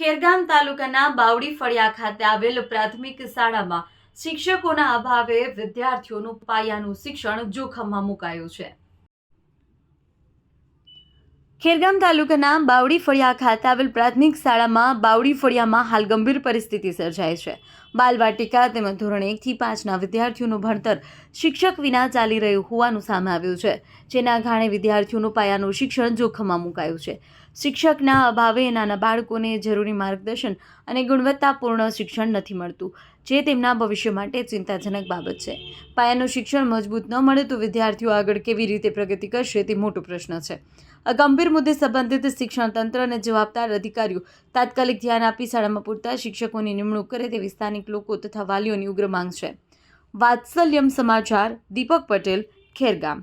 ખેરગામ તાલુકાના બાવડી ફળિયા ખાતે આવેલ પ્રાથમિક શાળામાં શિક્ષકોના અભાવે વિદ્યાર્થીઓનું પાયાનું શિક્ષણ જોખમમાં મુકાયું છે. ખેરગામ તાલુકાના બાવડી ફળિયા ખાતે આવેલ પ્રાથમિક શાળામાં બાવડી ફળિયામાં હાલ ગંભીર પરિસ્થિતિ સર્જાય છે. બાલવાટિકા તેમજ ધોરણ એકથી પાંચના વિદ્યાર્થીઓનું ભણતર શિક્ષક વિના ચાલી રહ્યું હોવાનું સામે આવ્યું છે, જેના કારણે વિદ્યાર્થીઓનું પાયાનું શિક્ષણ જોખમમાં મુકાયું છે. શિક્ષકના અભાવે નાના બાળકોને જરૂરી માર્ગદર્શન અને ગુણવત્તાપૂર્ણ શિક્ષણ નથી મળતું, જે તેમના ભવિષ્ય માટે ચિંતાજનક બાબત છે. પાયાનું શિક્ષણ મજબૂત ન મળે તો વિદ્યાર્થીઓ આગળ કેવી રીતે પ્રગતિ કરશે તે મોટો પ્રશ્ન છે. આ મુદ્દે સંબંધિત શિક્ષણ તંત્ર અને જવાબદાર અધિકારીઓ તાત્કાલિક ધ્યાન આપી શાળામાં પૂરતા શિક્ષકોની નિમણૂક કરે તેવી સ્થાનિક લોકો તથા વાલીઓની ઉગ્ર માંગ છે. વાત્સલ્યમ સમાચાર, દીપક પટેલ, ખેરગામ.